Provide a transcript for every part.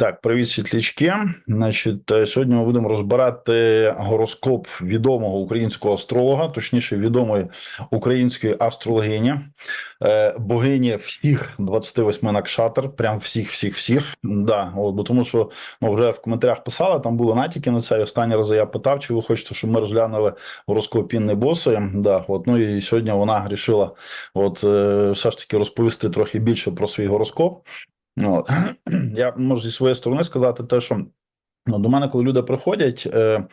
Так, привіт, світлячки. Значить, е, сьогодні ми будемо розбирати гороскоп відомого українського астролога, точніше, відомої української астрологині, е, богині всіх 28 накшатр, прям всіх, всіх, всіх. Да, от, бо тому що ну, вже в коментарях писали, там були натяки на це. І останні рази я питав, чи ви хочете, щоб ми розглянули гороскоп Інни Босої. Да, от, ну і сьогодні вона вирішила от, е, все ж таки розповісти трохи більше про свій гороскоп. Ну, от. Я можу зі своєї сторони сказати те, що ну, до мене, коли люди приходять, е,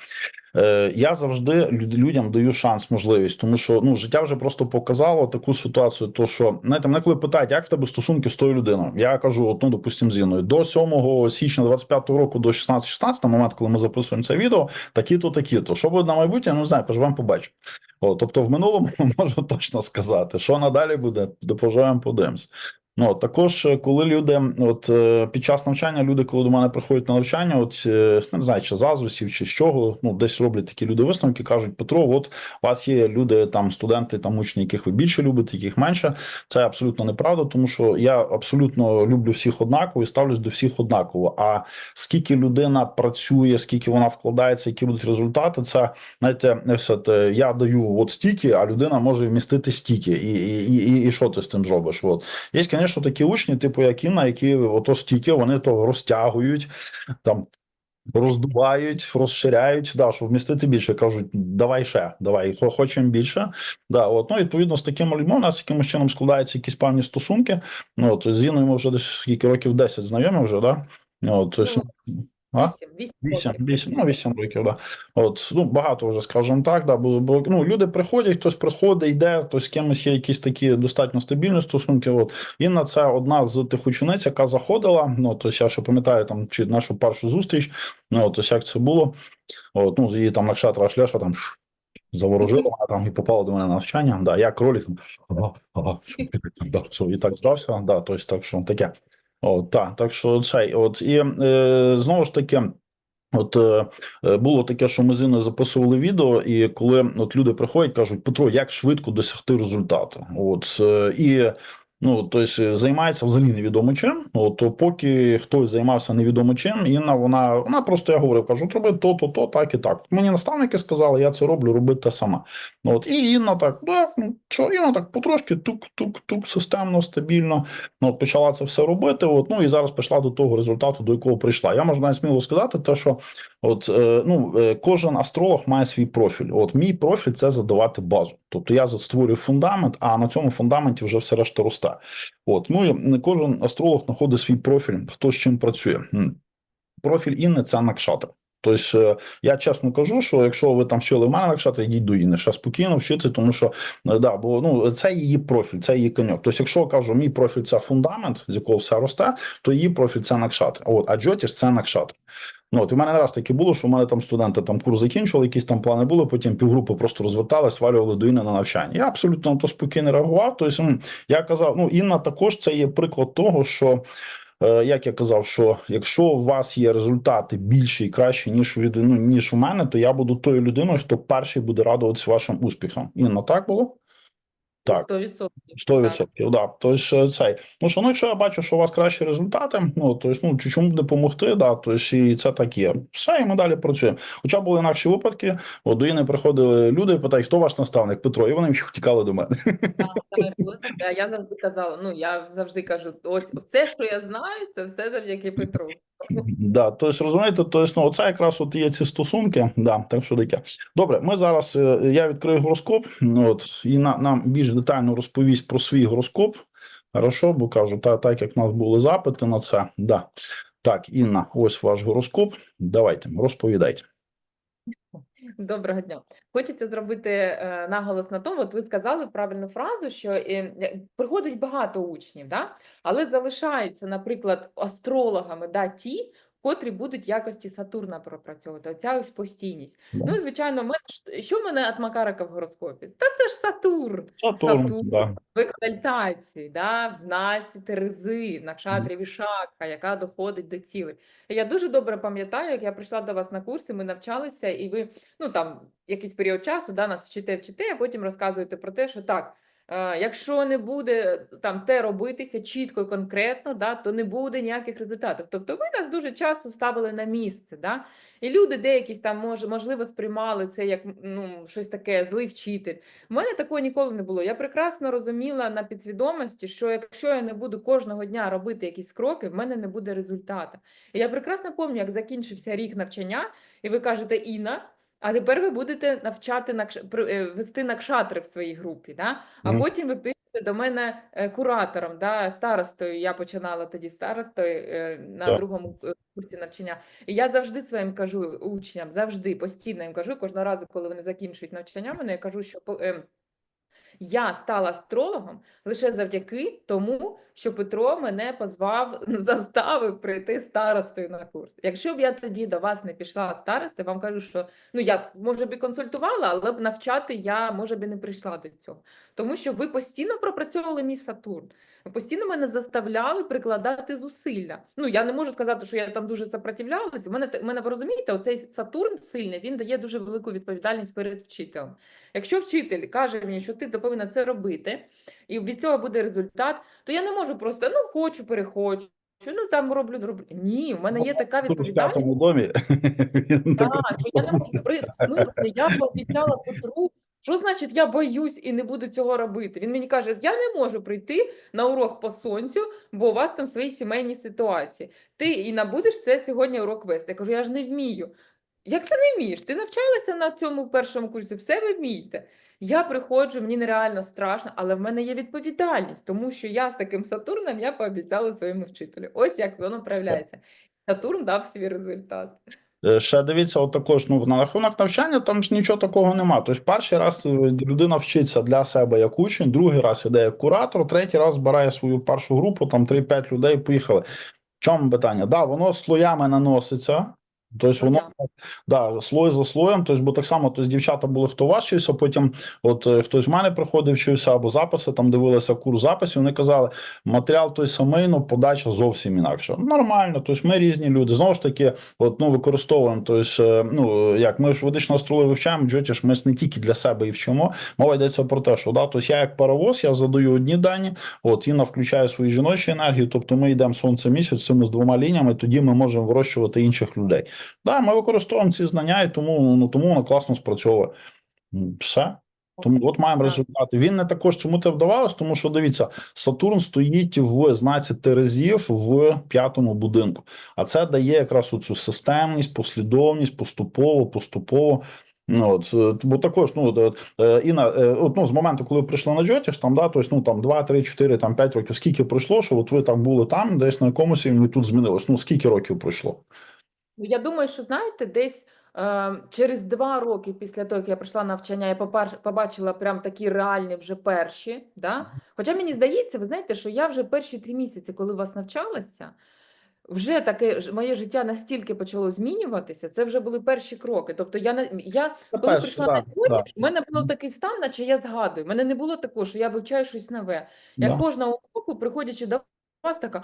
е, я завжди людям даю шанс, можливість, тому що ну, життя вже просто показало таку ситуацію, то що знаєте, мене коли питають, як в тебе стосунки з тою людиною, я кажу, от, ну, допустим, з Інною, до 7 січня 25-го року до 16-16, момент, коли ми записуємо це відео, такі-то, такі-то. Що буде на майбутнє, ну, не знаю, поживемо, побачимо. О, тобто, в минулому можу точно сказати, що надалі буде, поживемо, подивимось. Ну, також, е, коли люди, от е, під час навчання, люди, коли до мене приходять на навчання, от е, не знаю, чи з чи з чого, ну десь роблять такі люди висновки, кажуть, Петро, от у вас є люди, там студенти, там учні, яких ви більше любите, яких менше. Це абсолютно неправда, тому що я абсолютно люблю всіх однаково і ставлюсь до всіх однаково. А скільки людина працює, скільки вона вкладається, які будуть результати, це знаєте, все те, я даю от стільки, а людина може вмістити стільки, і, і, і, і, і що ти з цим зробиш? От. Є, звісно, такі учні, типу як Інна, які ото стільки вони то розтягують, там роздувають, розширяють, да, щоб вмістити більше. Кажуть, давай ще, давай, хочемо більше. Да, от, ну, відповідно, з такими людьми у нас якимось чином складаються якісь певні стосунки. Ну, от, з Інною ми вже десь скільки років 10 знайомі вже, да? От, а? Вісім, вісім Вісім, ну вісім років, да. От, ну, багато вже, скажімо так, да, бо, бо ну, люди приходять, хтось приходить, йде, хтось з кимось є якісь такі достатньо стабільні стосунки. От. Інна це одна з тих учениць, яка заходила, ну, тобто я ще пам'ятаю там, чи нашу першу зустріч, ну, от, тобто як це було, от, ну, її там Накшатра Шлеша там заворожила, там і попала до мене на навчання, да, я кролик, там, що да, все, і так здався, да, тобто, так що таке. От, так, так що цей, от, і е, знову ж таки, От е, е, було таке, що ми з Інною записували відео, і коли от люди приходять, кажуть, Петро, як швидко досягти результату? От е, і ну тобто займається взагалі невідомо чим. От то поки хтось займався невідомо чим, Інна вона вона просто я говорив, кажу, роби то, то, то, так і так. Мені наставники сказали, я це роблю, роби те саме. От і Інна так, да, ну що Інна так потрошки тук-тук-тук, системно, стабільно. Ну, от почала це все робити. От ну і зараз прийшла до того результату, до якого прийшла. Я можу навіть сміло сказати, те, що От е, ну е, кожен астролог має свій профіль. От мій профіль це задавати базу. Тобто я створюю фундамент, а на цьому фундаменті вже все решта росте. От ну і кожен астролог знаходить свій профіль, хто з чим працює. Профіль Інни це накшатр. Тобто, е, я чесно кажу, що якщо ви там вчили в мене накшатр, йдіть до Інни, ще спокійно вчитися, тому що да, бо ну це її профіль, це її коньок. Тобто, якщо я кажу, мій профіль це фундамент, з якого все росте, то її профіль це накшатр. От, а Джотіш це накшатр. Ну, от в мене не раз таке було, що в мене там студенти там курс закінчували, якісь там плани були, потім півгрупи просто розвертали, свалювали до Інни на навчання. Я абсолютно на то спокійно реагував. Тобто, я казав, ну Інна також це є приклад того, що. е, Як я казав, що якщо у вас є результати більші і кращі, ніж від ну, ніж у мене, то я буду тою людиною, хто перший буде радуватися вашим успіхам. Інна, так було? Так. Сто відсотків. Сто Так. відсотків, да. Тобто цей. Ну що, ну, якщо я бачу, що у вас кращі результати, ну то есть, ну чи чому б допомогти, да, тобто, і це так є. Все, і ми далі працюємо. Хоча були інакші випадки, от до Інни приходили люди і питають, хто ваш наставник Петро, і вони втікали до мене. Так, так. Я завжди казала, ну я завжди кажу, ось все, що я знаю, це все завдяки Петру. Да, тобто, розумієте, тобто, ну, оце якраз от є ці стосунки. Да, так що таке. Добре, ми зараз е, я відкрию гороскоп. ну, От і на, нам більш детально розповість про свій гороскоп. Хорошо, бо кажу, та, так як в нас були запити на це. Да. Так, Інна, ось ваш гороскоп. Давайте, розповідайте. Доброго дня. Хочеться зробити е, наголос на тому, от ви сказали правильну фразу, що е, е, приходить багато учнів, да? але залишаються, наприклад, астрологами да, ті, котрі будуть якості Сатурна пропрацьовувати. Оця ось постійність. Да. Ну, звичайно, мене що в мене від Макарика в гороскопі? Та це ж Сатурн. Сатурн, Сатурн. да. в екзальтації, да, в знаці Терези, в накшатрі Вішакха, яка доходить до цілей. Я дуже добре пам'ятаю, як я прийшла до вас на курси, ми навчалися, і ви ну там якийсь період часу да, нас вчите, вчите, а потім розказуєте про те, що так. Е, Якщо не буде там те робитися чітко і конкретно, да, то не буде ніяких результатів. Тобто ви нас дуже часто ставили на місце. Да? І люди деякі там можливо сприймали це як ну, щось таке злий вчитель. У мене такого ніколи не було. Я прекрасно розуміла на підсвідомості, що якщо я не буду кожного дня робити якісь кроки, в мене не буде результату. І я прекрасно пам'ятаю, як закінчився рік навчання, і ви кажете, Інна. А тепер ви будете навчати накш... е, вести накшатри в своїй групі, да? а Мгм. потім ви підете до мене е, куратором, да? старостою. Я починала тоді старостою е, на Так. другому курсі навчання. І я завжди своїм кажу учням, завжди постійно їм кажу, кожного разу, коли вони закінчують навчання, мене я кажу, що ем, я стала астрологом лише завдяки тому, що Петро мене позвав, заставив прийти старостою на курс. Якщо б я тоді до вас не пішла старостою, вам кажу, що ну я може б і консультувала, але б навчати я може б не прийшла до цього. Тому що ви постійно пропрацьовували мій Сатурн. Ви постійно мене заставляли прикладати зусилля. Ну я не можу сказати, що я там дуже сопротивлялася. Мене мене ви розумієте, оцей Сатурн сильний, він дає дуже велику відповідальність перед вчителем. Якщо вчитель каже мені, що ти повинна це робити, і від цього буде результат, то я не можу просто ну хочу, перехочу. Що Ну там роблю, роблю. Ні, в мене є така відповідальність. домі. Так, що я не можу при я пообіцяла Петру. Що значить я боюсь і не буду цього робити? Він мені каже, я не можу прийти на урок по сонцю, бо у вас там свої сімейні ситуації. Ти і набудеш це сьогодні урок вести. Я кажу, я ж не вмію. Як це не вмієш? Ти навчалася на цьому першому курсі, все ви вмієте. Я приходжу, мені нереально страшно, але в мене є відповідальність, тому що я з таким Сатурном я пообіцяла своєму вчителю. Ось як воно проявляється. Сатурн дав свій результат. Е, Ще дивіться, от також ну на рахунок навчання там ж нічого такого нема. Тобто, перший раз е, людина вчиться для себе як учень, другий раз іде як куратор, третій раз збирає свою першу групу, там 3-5 людей поїхали. В чому питання? Да, воно слоями наноситься. Тобто воно да, слой за слоєм, тобто, бо так само тобто, дівчата були, хто вчився, потім от е, хтось в мене приходив, вчився або записи, там дивилися курс записів, вони казали, матеріал той самий, ну подача зовсім інакша. Нормально, тобто ми різні люди. Знову ж таки, от, ну, використовуємо, тобто, е, ну, як ми ж ведичну астрологію вивчаємо, джотіш, ми ж не тільки для себе і вчимо. Мова йдеться про те, що да, тобто я як паровоз, я задаю одні дані, от Інна включає свої жіночі енергії, тобто ми йдемо сонце місяць цими з двома лініями, тоді ми можемо вирощувати інших людей. Да, ми використовуємо ці знання, і тому, ну, тому воно класно спрацьовує. Все. Тому от маємо результати. Він не також чому це вдавалось, тому що дивіться, Сатурн стоїть в знаці Терезів в п'ятому будинку. А це дає якраз оцю системність, послідовність, поступово, поступово. Ну, от, е, бо також, ну, от, е, Інна, е, от, ну, з моменту, коли ви прийшли на Джотіш, там, да, тобто, ну, там 2, 3, 4, там 5 років, скільки пройшло, що от ви там були там, десь на якомусь рівні тут змінилось. Ну, скільки років пройшло? Ну, Я думаю, що знаєте, десь е, через два роки після того, як я прийшла навчання, я побачила прям такі реальні вже перші. Да? Хоча мені здається, ви знаєте, що я вже перші три місяці, коли у вас навчалася, вже таке моє життя настільки почало змінюватися, це вже були перші кроки. Тобто я, я коли перші, прийшла да, на сьогодні, да. в мене було такий стан, наче я згадую. В мене не було такого, що я вивчаю щось нове. Я Да. кожного року, приходячи до вас, така,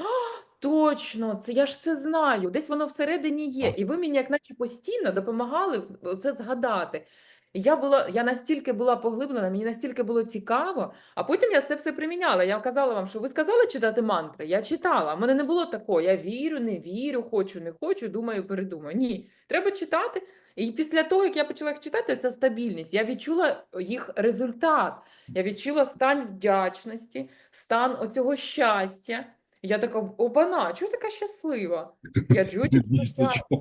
точно, це я ж це знаю, десь воно всередині є. І ви мені, як наче постійно, допомагали це згадати. І я була, я настільки була поглиблена, мені настільки було цікаво, а потім я це все приміняла. Я казала вам, що ви сказали читати мантри? Я читала. У мене не було такого. Я вірю, не вірю, хочу, не хочу, думаю, передумаю. Ні, треба читати. І після того, як я почала їх читати, ця стабільність, я відчула їх результат. Я відчула стан вдячності, стан оцього щастя. Я така, обана, чого така щаслива? Я джуті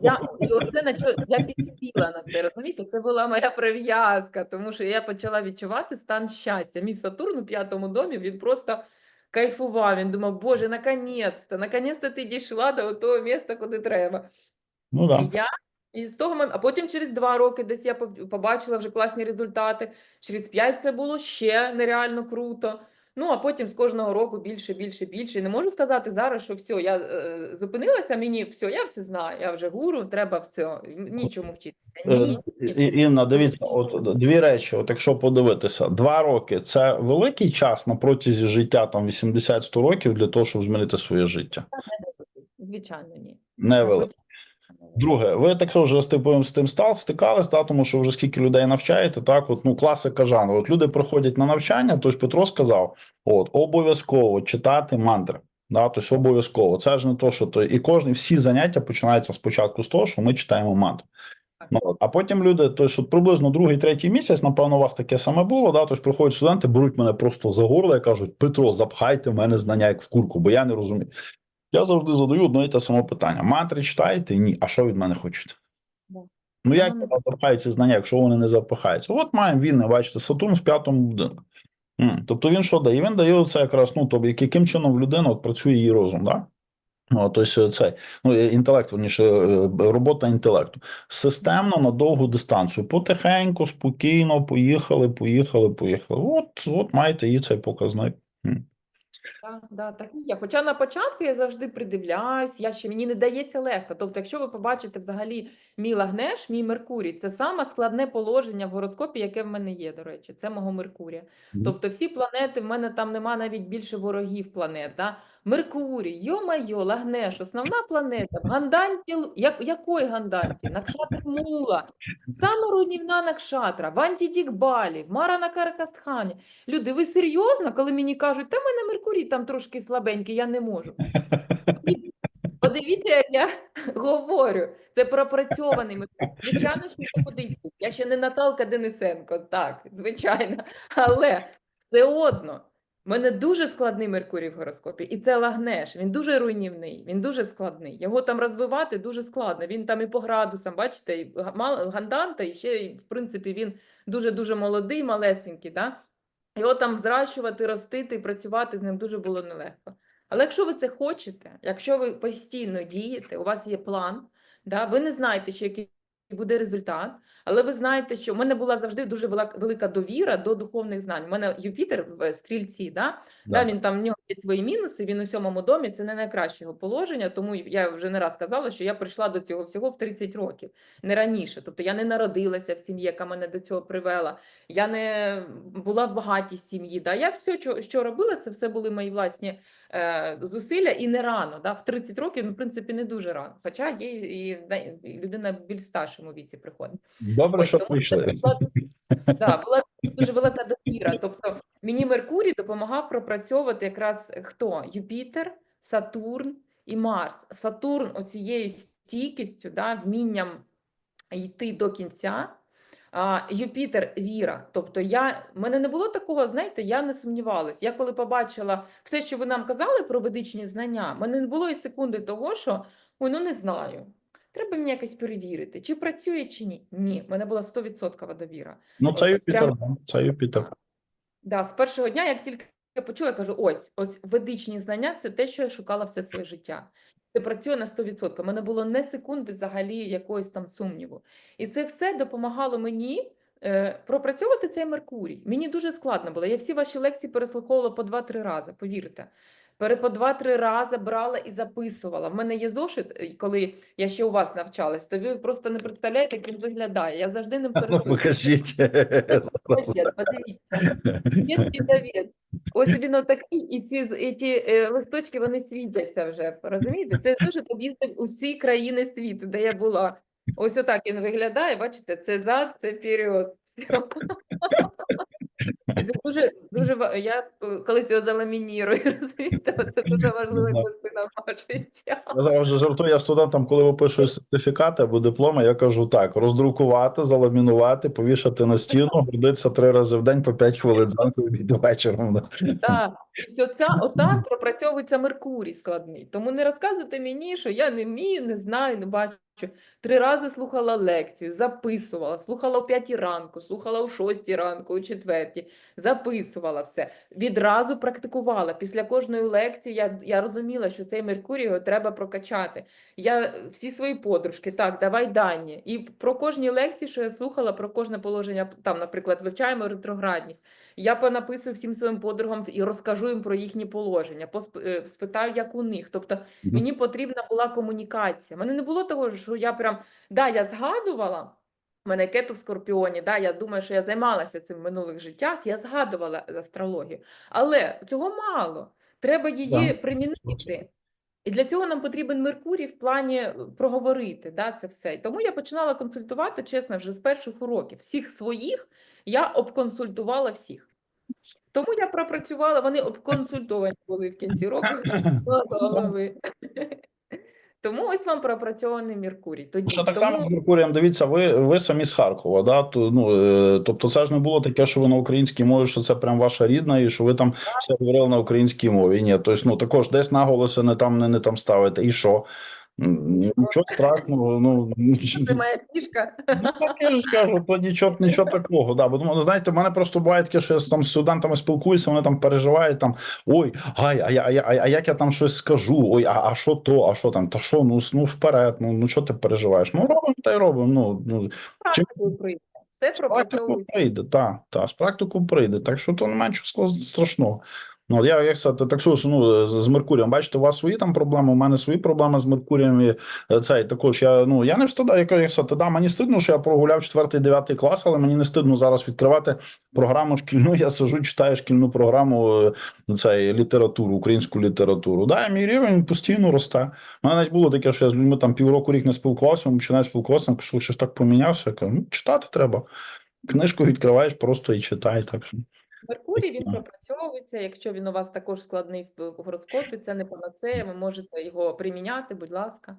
я, і оце на чо- я підспіла на це, розумієте? Це була моя прив'язка, тому що я почала відчувати стан щастя. Мій Сатурн у п'ятому домі, він просто кайфував. Він думав, Боже, наконець-то, наконець-то ти дійшла до того місця, куди треба. Ну, да. І я і з того моменту, а потім через два роки десь я поб- побачила вже класні результати. Через п'ять це було ще нереально круто. Ну, а потім з кожного року більше, більше, більше. Не можу сказати зараз, що все, я е, зупинилася, мені все, я все знаю, я вже гуру, треба все, нічому вчитися. Е, Ні. І- Інна, дивіться, от дві речі. От якщо подивитися, два роки це великий час на протязі життя там 80-100 років для того, щоб змінити своє життя. Звичайно, ні. Не великий. Друге, ви так вже з типом з тим стал, стикались, та, тому що вже скільки людей навчаєте, так, от, ну, класика жанру. От люди приходять на навчання, тобто Петро сказав, от, обов'язково читати мантри. Да, тобто обов'язково. Це ж не то, що то і кожні всі заняття починаються спочатку з того, що ми читаємо мантри. Ну, а потім люди, тобто, приблизно другий, третій місяць, напевно, у вас таке саме було. Да, тобто приходять студенти, беруть мене просто за горло і кажуть: Петро, запхайте в мене знання як в курку, бо я не розумію. Я завжди задаю одне і те саме питання: мантри читаєте? Ні. А що від мене хочете? Ну, як Ну, не- знання, якщо вони не запихаються? От маємо він, бачите, Сатурн в п'ятому будинку. Тобто він що дає? Він дає це якраз, ну, тобто, яким чином в людини от працює її розум, да? Ну, тобто це, ну, е, інтелект, верніше, е, робота інтелекту. Системно на довгу дистанцію. Потихеньку, спокійно, поїхали, поїхали, поїхали. От, от маєте і цей показник. Так, да, так і є. Хоча на початку я завжди придивляюсь, я ще мені не дається легко. Тобто, якщо ви побачите взагалі мій Лагнеш, мій Меркурій, це саме складне положення в гороскопі, яке в мене є, до речі, це мого Меркурія. Тобто, всі планети, в мене там нема навіть більше ворогів планет. Да? Меркурій, йо-майо, Лагнеш, основна планета, Ганданті, як, якої Ганданті? Накшатри Мула, саме руйнівна Накшатра, в Антідікбалі, в Мара Каракастхані. Люди, ви серйозно, коли мені кажуть, та в мене Меркурій там трошки слабенький, я не можу. Подивіться, як я говорю. Це пропрацьований Меркурій. Звичайно, що нікуди йти. Я ще не Наталка Денисенко, так, звичайно. Але все одно. в мене дуже складний Меркурій в гороскопі, і це Лагнеш. Він дуже руйнівний, він дуже складний. Його там розвивати дуже складно. Він там і по градусам, бачите, і ганданта, і ще, в принципі, він дуже-дуже молодий, малесенький. Да? Його там зращувати, ростити працювати з ним дуже було нелегко. Але якщо ви це хочете, якщо ви постійно дієте, у вас є план, да, ви не знаєте, ще який буде результат, але ви знаєте, що в мене була завжди дуже велика довіра до духовних знань. У мене Юпітер в стрільці, да, Да. Да, він там в нього є свої мінуси, він у сьомому домі, це не найкраще його положення, тому я вже не раз казала, що я прийшла до цього всього в 30 років, не раніше. Тобто я не народилася в сім'ї, яка мене до цього привела, я не була в багатій сім'ї. Да? Я все, що, робила, це все були мої власні е, зусилля і не рано. Да? В 30 років, ну, в принципі, не дуже рано. Хоча є і, і, і людина більш старшому віці приходить. Добре, Ось, що тому прийшли. була, да, була дуже велика довіра. Тобто мені Меркурій допомагав пропрацьовувати якраз хто? Юпітер, Сатурн і Марс. Сатурн оцією стійкістю, да, вмінням йти до кінця. А, Юпітер віра. Тобто я в мене не було такого, знаєте, я не сумнівалась. Я коли побачила все, що ви нам казали про ведичні знання, мене не було і секунди того, що ой, ну не знаю. Треба мені якось перевірити, чи працює, чи ні. Ні, в мене була 100% довіра. Ну, це Юпітер, це Юпітер. Да, з першого дня, як тільки я почула, я кажу: ось, ось ведичні знання це те, що я шукала все своє життя. Це працює на 100%. У мене було не секунди взагалі якогось там сумніву. І це все допомагало мені е, пропрацьовувати цей Меркурій. Мені дуже складно було. Я всі ваші лекції переслуховувала по 2-3 рази, повірте. Пере по 2-3 рази брала і записувала. В мене є зошит, е, коли я ще у вас навчалась, то ви просто не представляєте, як він виглядає. Я завжди ним Ну, покажіть. Подивіться. Ось він отакий, і ці, і ті е, листочки вони світяться вже. Розумієте? Це дуже об'їздив усі країни світу, де я була. Ось отак він виглядає. Бачите, це зад, це вперед. Все. Це дуже, дуже я колись його заламінірую, розумієте? Це дуже важлива частина мого життя. Я завжди жартую я студентам, коли випишую сертифікати або дипломи, я кажу так: роздрукувати, заламінувати, повішати на стіну, гордитися три рази в день по 5 хвилин зранку і вечором. Так, ось оця, отак пропрацьовується Меркурій складний. Тому не розказуйте мені, що я не вмію, не знаю, не бачу. Три рази слухала лекцію, записувала, слухала о п'ятій ранку, слухала о шостій ранку, о четвертій, записувала все. Відразу практикувала. Після кожної лекції я, я розуміла, що цей Меркурій його треба прокачати. Я всі свої подружки, так, давай дані. І про кожні лекції, що я слухала, про кожне положення, там, наприклад, вивчаємо ретроградність. Я понаписую всім своїм подругам і розкажу їм про їхні положення, е, спитаю, як у них. Тобто мені потрібна була комунікація. Мене не було того, що я прям да, я згадувала. У мене кету в скорпіоні, да, я думаю, що я займалася цим в минулих життях, я згадувала астрологію. Але цього мало. Треба її Да. примінити. І для цього нам потрібен Меркурій в плані е, проговорити да, це все. Тому я починала консультувати, чесно, вже з перших уроків. Всіх своїх я обконсультувала всіх. Тому я пропрацювала, вони обконсультовані були в кінці року. Тому ось вам пропрацьований Меркурій. Тоді Ну, так тому само з Меркурієм, дивіться, ви, ви самі з Харкова, да? То, ну, е, тобто це ж не було таке, що ви на українській мові, що це прям ваша рідна, і що ви там все говорили на українській мові. Ні, тобто, ну, також десь наголоси не там, не, не там ставите. І що? Нічого страшного, ну, це моя фішка. Ну, так я ж кажу, то нічого, нічого такого. Да. Бо тому, знаєте, в мене просто буває таке, що я там з студентами спілкуюся, вони там переживають там: ой, ай, а, я, а, я, а як я там щось скажу? Ой, а, а що то, а що там? Та що, ну, ну вперед, ну, ну що ти переживаєш? Ну, робимо та й робимо. Ну, ну, Практикою прийде. З практику прийде, так, та, з практику прийде. Так що то немає скла- страшного. Ну, я як сказати, так ну, з, Меркурієм, бачите, у вас свої там проблеми, у мене свої проблеми з Меркурієм. І е, цей також я ну я не встидаю, як, як сказати, да, мені стидно, що я прогуляв 4-9 клас, але мені не стидно зараз відкривати програму шкільну. Я сижу, читаю шкільну програму е, цей, літературу, українську літературу. Да, мій рівень постійно росте. У мене навіть було таке, що я з людьми там півроку рік не спілкувався, починаю спілкуватися, що щось так помінявся. Я кажу, ну, читати треба. Книжку відкриваєш просто і читай. Так що. Меркурій він пропрацьовується. Якщо він у вас також складний в гороскопі, це не панацея, ви можете його приміняти, будь ласка.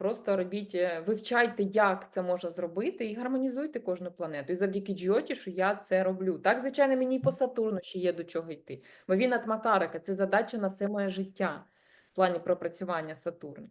Просто робіть, е, вивчайте, як це можна зробити, і гармонізуйте кожну планету. І завдяки Джіотішу я це роблю. Так, звичайно, мені і по Сатурну ще є до чого йти. Бо він от Макарика, це задача на все моє життя в плані пропрацювання Сатурна.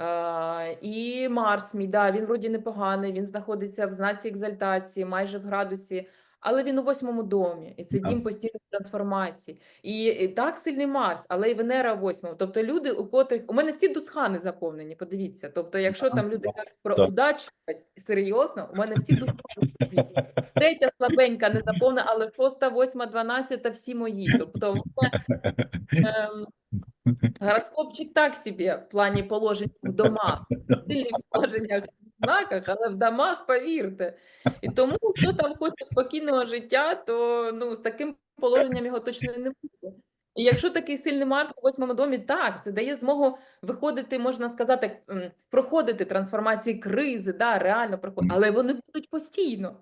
Е, і Марс мій, да, він вроді непоганий, він знаходиться в знаці екзальтації, майже в градусі, але він у восьмому домі, і це Так. дім постійних трансформацій. І, і так сильний Марс, але й Венера в восьмому. Тобто люди, у котрих у мене всі дусхани заповнені. Подивіться. Тобто, якщо там люди кажуть про так. удачність, серйозно, у мене всі дусхани. заповнені. Третя слабенька не заповнена, але шоста, восьма, дванадцята всі мої. Тобто, ем, гороскопчик так собі в плані положень в домах, в положеннях в знаках, але в домах, повірте. І тому, хто там хоче спокійного життя, то ну, з таким положенням його точно не буде. І якщо такий сильний Марс у восьмому домі, так, це дає змогу виходити, можна сказати, проходити трансформації кризи, да, реально проходити, але вони будуть постійно.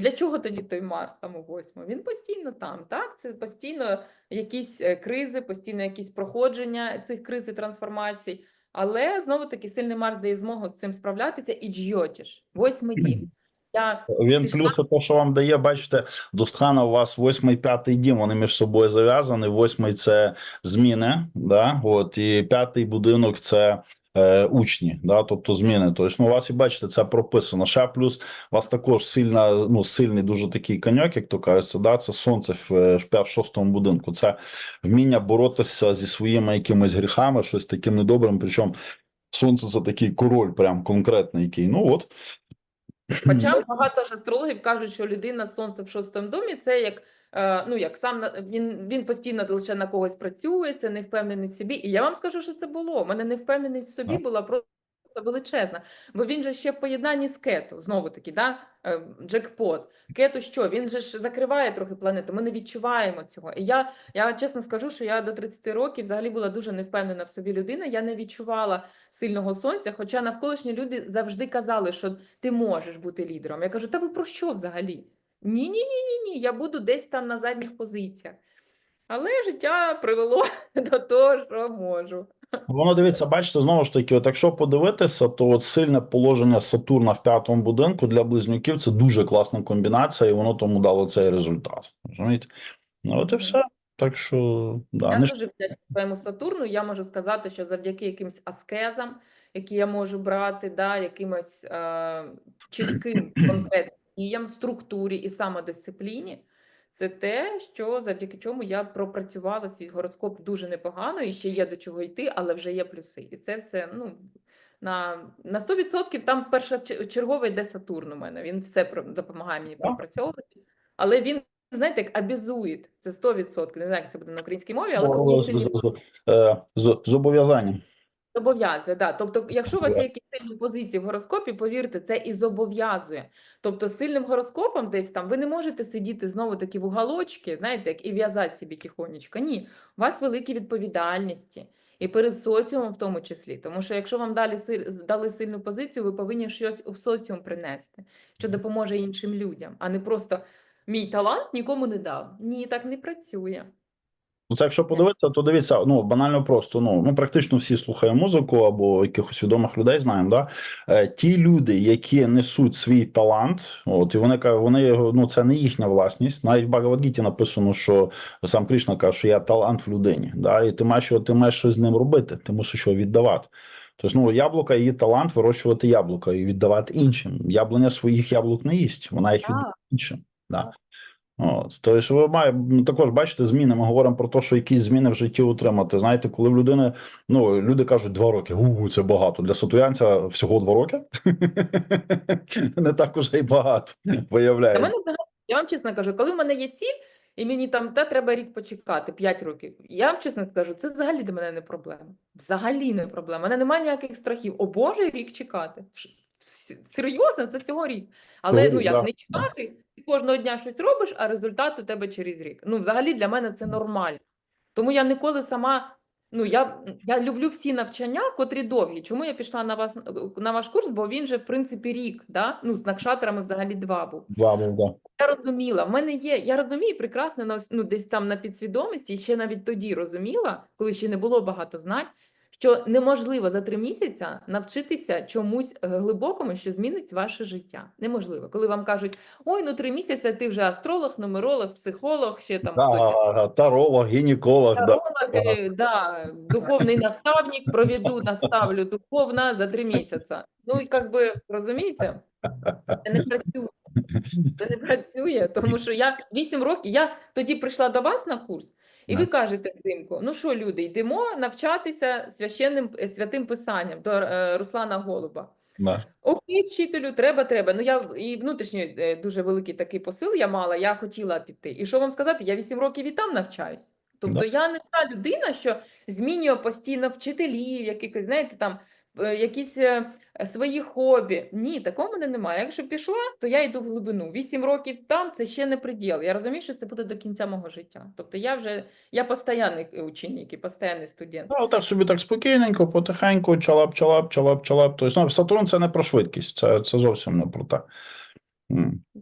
Для чого тоді той Марс там у восьмому? Він постійно там, так? Це постійно якісь е, кризи, постійно якісь проходження цих криз і трансформацій. Але знову таки сильний Марс дає змогу з цим справлятися і Джйотіш, восьмий дім. Я Він Пішла. плюс те, що вам дає, бачите, Достхана у вас восьмий, п'ятий дім, вони між собою зав'язані. Восьмий це зміни, да? От, і п'ятий будинок це е, учні, да? тобто зміни. Тобто, ну, у вас і бачите, це прописано. Ще плюс у вас також сильна, ну, сильний дуже такий коньок, як то кажеться, да? це сонце в, е, в шостому будинку. Це вміння боротися зі своїми якимись гріхами, щось таким недобрим. Причому сонце це такий король, прям конкретний, який. Ну от. Хоча багато ж астрологів кажуть, що людина з сонцем в шостому домі це як, ну, як сам він, він постійно лише на когось працює, це не впевнений в собі. І я вам скажу, що це було. У мене невпевненість в собі була просто величезна. Бо він же ще в поєднанні з кету, знову таки, да? е, джекпот. Кету що? Він же ж закриває трохи планету. Ми не відчуваємо цього. І я, я чесно скажу, що я до 30 років взагалі була дуже невпевнена в собі людина. Я не відчувала сильного сонця, хоча навколишні люди завжди казали, що ти можеш бути лідером. Я кажу, та ви про що взагалі? Ні, ні, ні, ні, ні. Я буду десь там на задніх позиціях. Але життя привело до того, що можу. Воно дивіться, бачите, знову ж таки, от якщо подивитися, то от сильне положення Сатурна в п'ятому будинку для близнюків це дуже класна комбінація, і воно тому дало цей результат. Розумієте? Ну от і все. Так що да, Я не дуже вдячна своєму Сатурну. Я можу сказати, що завдяки якимсь аскезам, які я можу брати, да, якимось е, чітким конкретним діям, структурі і самодисципліні, це те, що завдяки чому я пропрацювала свій гороскоп дуже непогано, і ще є до чого йти, але вже є плюси. І це все ну, на, на 100% там першочерговий йде Сатурн у мене. Він все допомагає мені пропрацьовувати. Але він, знаєте, як абізує. Це 100%. Не знаю, як це буде на українській мові, але коли сильні з, Зобов'язує, да. Тобто, якщо у вас є якісь сильні позиції в гороскопі, повірте, це і зобов'язує. Тобто, з сильним гороскопом десь там ви не можете сидіти знову таки в уголочки, знаєте, як і в'язати собі тихонечко. Ні, у вас великі відповідальності. і перед соціумом в тому числі. Тому що якщо вам далі си- дали сильну позицію, ви повинні щось в соціум принести, що допоможе іншим людям, а не просто мій талант нікому не дав. Ні, так не працює. Ну, це якщо подивитися, то дивіться, ну банально просто. Ну, ну практично всі слухаємо музику або якихось відомих людей знаємо. Да? Е, ті люди, які несуть свій талант, от і вони кажуть, вони ну це не їхня власність. Навіть в Багавадгіті написано, що сам Кришна каже, що я талант в людині. Да? І ти маєш ти маєш щось з ним робити, ти мусиш його віддавати. Тобто, ну, яблука її талант вирощувати яблука і віддавати іншим. Яблуня своїх яблук не їсть, вона їх віддає іншим. Да. От, тобто ви має, ну, також бачите зміни. Ми говоримо про те, що якісь зміни в житті отримати. Знаєте, коли в людини, ну люди кажуть, два роки, у це багато. Для сатуянця всього два роки. Не так уже й багато, виявляється. мене взагалі, я вам чесно кажу, коли в мене є ціль, і мені там та треба рік почекати, 5 років. Я вам чесно кажу, це взагалі для мене не проблема. Взагалі не проблема. У мене немає ніяких страхів. О Боже, рік чекати. Серйозно, це всього рік. Але Всього ну як да, не чекати, ти кожного дня щось робиш, а результат у тебе через рік. Ну, взагалі для мене це нормально. Тому я ніколи сама. Ну, я, я люблю всі навчання, котрі довгі. Чому я пішла на вас на ваш курс? Бо він же, в принципі, рік, да? Ну, з накшатрами взагалі два був. Два був, да. Я розуміла, в мене є, я розумію прекрасно ну, десь там на підсвідомості, і ще навіть тоді розуміла, коли ще не було багато знань, що неможливо за три місяці навчитися чомусь е, глибокому, що змінить ваше життя. Неможливо. Коли вам кажуть, ой, ну три місяці ти вже астролог, нумеролог, психолог, ще там хтось. Ага, таролог, гінеколог. Таролог, е, да, духовний наставник, проведу, наставлю духовно за три місяці. Ну і як би розумієте, це не працює. Це не працює, тому що я 8 років, я тоді прийшла до вас на курс, і ви кажете взимку, ну що, люди, йдемо навчатися священним е, святим писанням до е, Руслана Голуба. Да. Окей, вчителю, треба, треба. Ну я і внутрішній е, дуже великий такий посил я мала, я хотіла піти. І що вам сказати, я 8 років і там навчаюсь. Тобто Да. я не та людина, що змінює постійно вчителів, якихось, знаєте, там якісь е, свої хобі. Ні, такого в мене немає. Якщо пішла, то я йду в глибину. 8 років там це ще не приділ. Я розумію, що це буде до кінця мого життя. Тобто я вже я постійний е, ученик і постійний студент. Ну, так собі так спокійненько, потихеньку, чалап, чалап, чалап, чалап. Тобто, ну, Сатурн це не про швидкість, це, це зовсім не про те.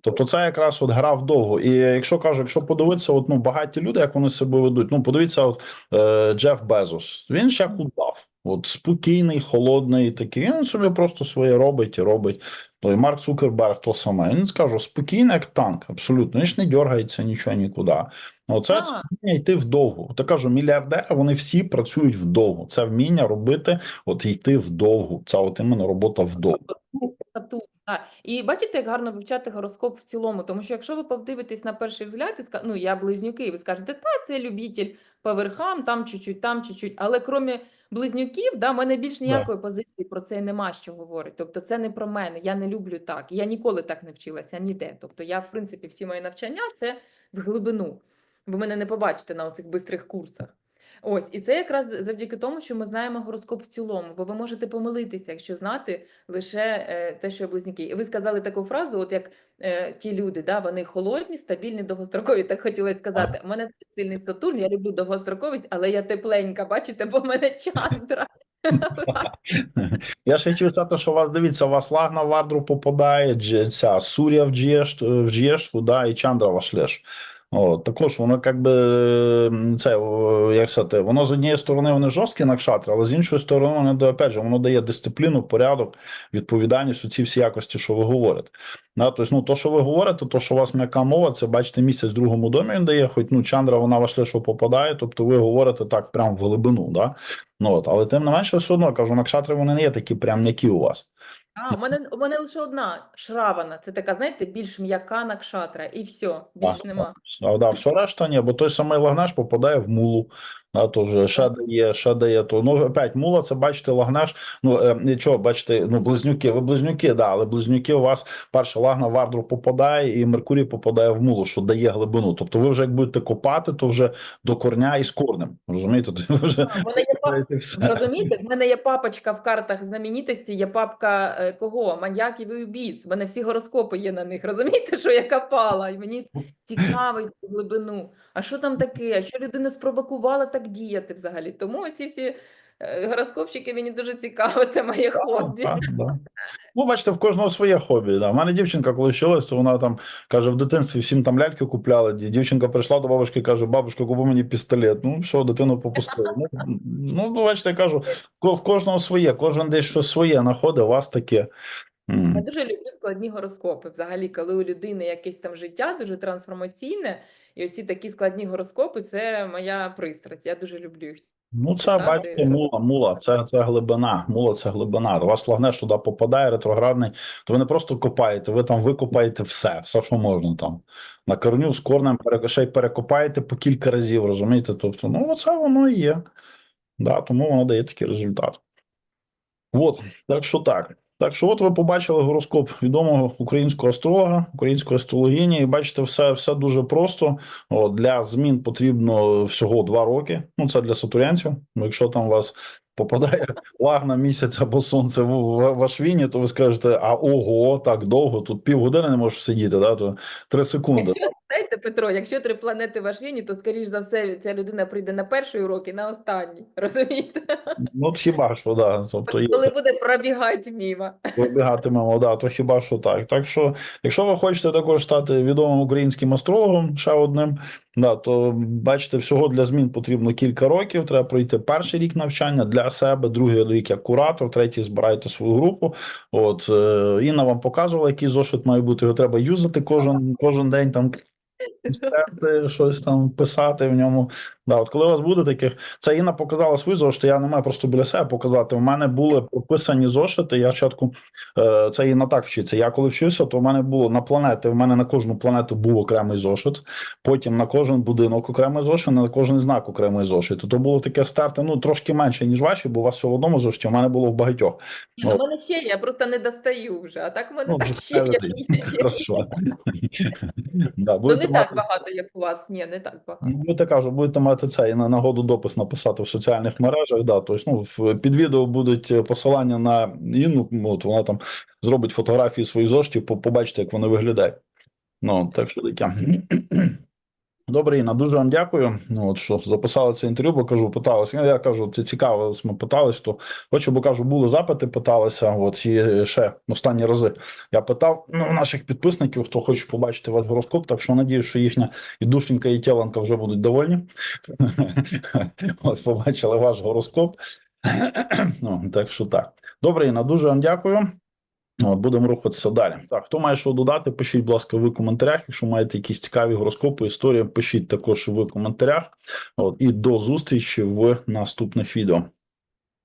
Тобто це якраз от гра вдовго. І якщо кажу, якщо подивитися, от, ну, багаті люди, як вони себе ведуть, ну подивіться, от, е, Джеф Безос, він ще удав. От спокійний, холодний, такий. Він собі просто своє робить і робить. Той Марк Цукерберг то саме. Він скажу, спокійний, як танк, абсолютно. Він ж не дергається нічого нікуди. Оце Так. це вміння йти вдовго. Та кажу, мільярдери вони всі працюють вдовго. Це вміння робити, от йти вдовго. Це от іменно робота вдовго. Так. І бачите, як гарно вивчати гороскоп в цілому, тому що якщо ви подивитесь на перший взгляд і ска... ну я близнюки, і ви скажете, та це любитель по верхам, там чуть-чуть, там чуть-чуть. Але крім близнюків, да, в мене більш ніякої позиції про це нема що говорить. Тобто це не про мене, я не люблю так. Я ніколи так не вчилася ніде. Тобто я, в принципі, всі мої навчання це в глибину. Ви мене не побачите на оцих бистрих курсах. Ось, і це якраз завдяки тому, що ми знаємо гороскоп в цілому, бо ви можете помилитися, якщо знати лише е, те, що близнюки. І ви сказали таку фразу, от як е, ті люди, да, вони холодні, стабільні, довгострокові. Так хотілося сказати. У мене сильний Сатурн, я люблю довгостроковість, але я тепленька, бачите, бо в мене чандра. Я ще хотів сказати, що у вас дивіться, у вас лагна в Ардру попадає, ця Суря в Джєш, да, і Чандра в Ашлеш. О, також воно як би м, це як сказати, воно з однієї сторони вони жорсткі накшатри, але з іншої сторони воно опять же, воно дає дисципліну, порядок, відповідальність, у ці всі якості, що ви говорите. Да, тобто, ну, то, що ви говорите, то, що у вас м'яка мова, це бачите, місяць в другому домі він дає, хоч ну, Чандра вона в Ашлешу попадає, тобто ви говорите так прямо в глибину, да? ну, от, але тим не менше, все одно кажу, накшатри вони не є такі прям м'які у вас. А, у мене, у мене лише одна шравана. Це така, знаєте, більш м'яка накшатра, і все, більш нема. А, да, все решта ні, бо той самий лагнаш попадає в мулу. Да, то вже ще дає, ще дає то. Ну, опять, мула, це бачите, лагнеш. Ну, е, нічого, бачите, ну, близнюки, ви близнюки, да, але близнюки у вас перша лагна в Ардру попадає, і Меркурій попадає в мулу, що дає глибину. Тобто ви вже як будете копати, то вже до корня і з корнем. Розумієте? То ви вже А, мене є пап... все. Розумієте, в мене є папочка в картах знаменитості, є папка е, кого? Маньяків і убійць. В мене всі гороскопи є на них. Розумієте, що я копала? І мені в глибину. А що там таке? А що людина спровокувала так діяти взагалі? Тому ці всі Е, Гороскопчики мені дуже цікаво, це моє хобі. Так, да. Ну, бачите, в кожного своє хобі. Да. У мене дівчинка, коли вчилась, то вона там каже, в дитинстві всім там ляльки купляли. Дівчинка прийшла до бабушки і каже: бабушка, купи мені пістолет. Ну, що, дитину попустили. Ну, ну, бачите, я кажу, в кожного своє, кожен десь щось своє знаходить, у вас таке. Я дуже люблю складні гороскопи. Взагалі, коли у людини якесь там життя дуже трансформаційне, і оці такі складні гороскопи це моя пристрасть. Я дуже люблю їх. Ну, це бачите, мула, мула, це, це глибина. Мула це глибина. Ваш лагнеш туди попадає ретроградний, то ви не просто копаєте, ви там викопаєте все, все, що можна там. На корню з корнем ще й перекопаєте по кілька разів, розумієте? Тобто, ну, оце воно і є. Да, тому воно дає такий результат. От, так що так. Так що, от ви побачили гороскоп відомого українського астролога, української астрологині, і бачите, все, все дуже просто. О, для змін потрібно всього два роки. Ну, це для сатурянців. Ну, якщо там у вас попадає лагна місяць або сонце в, в, в Ашвіні, то ви скажете: а ого, так довго, тут півгодини не можеш сидіти, да, то три секунди. Знаєте, Петро, якщо три планети в Ашвіні, то скоріш за все ця людина прийде на перший урок і на останній. Розумієте? Ну, хіба що, да. Тобто є Коли буде пробігати мімо. Вибігатимемо, да, то хіба що так. Так що, якщо ви хочете також стати відомим українським астрологом, ще одним, да, то бачите, всього для змін потрібно кілька років. Треба пройти перший рік навчання для себе, другий рік як куратор, третій збираєте свою групу. От е, Інна вам показувала, який зошит має бути. Його треба юзати кожен, кожен день там. Щось там писати в ньому. Да, от коли у вас буде таких, це Інна показала свої зошити, я не маю просто біля себе показати. У мене були прописані зошити. Я спочатку Е, Це і на так вчиться. Я коли вчився, то в мене було на планети. В мене на кожну планету був окремий зошит. Потім на кожен будинок окремий зошит, на кожен знак окремий зошит. То було таке старте, ну трошки менше, ніж ваші, бо у вас все в одному зошиті, у мене було в багатьох. Ні, ну, мене ще є, я просто не достаю вже. А так в мене Ну, так ще є. Да, Ну, не так багато, як у вас. Ні, не так багато. Ну, я кажу, будете мати це і на нагоду допис написати в соціальних мережах. Да, тобто, ну, під відео будуть посилання на Інну, ну, от вона там зробить фотографії своїх зоштів, побачите, як вони виглядають. Ну, так що таке. Добре, Інна, дуже вам дякую. Ну, от що записали це інтерв'ю, бо кажу, питалися. Я кажу, це цікаво, ми питались, то хочу, бо кажу, були запити, питалися. От і ще останні рази я питав ну, наших підписників, хто хоче побачити ваш гороскоп, так що надію, що їхня і душенька, і тіланка вже будуть довольні. От побачили ваш гороскоп. ну, так що так. Добре, Інна, дуже вам дякую. От, будемо рухатися далі. Так, хто має що додати, пишіть, будь ласка, в коментарях. Якщо маєте якісь цікаві гороскопи, історії, пишіть також в коментарях. От, і до зустрічі в наступних відео.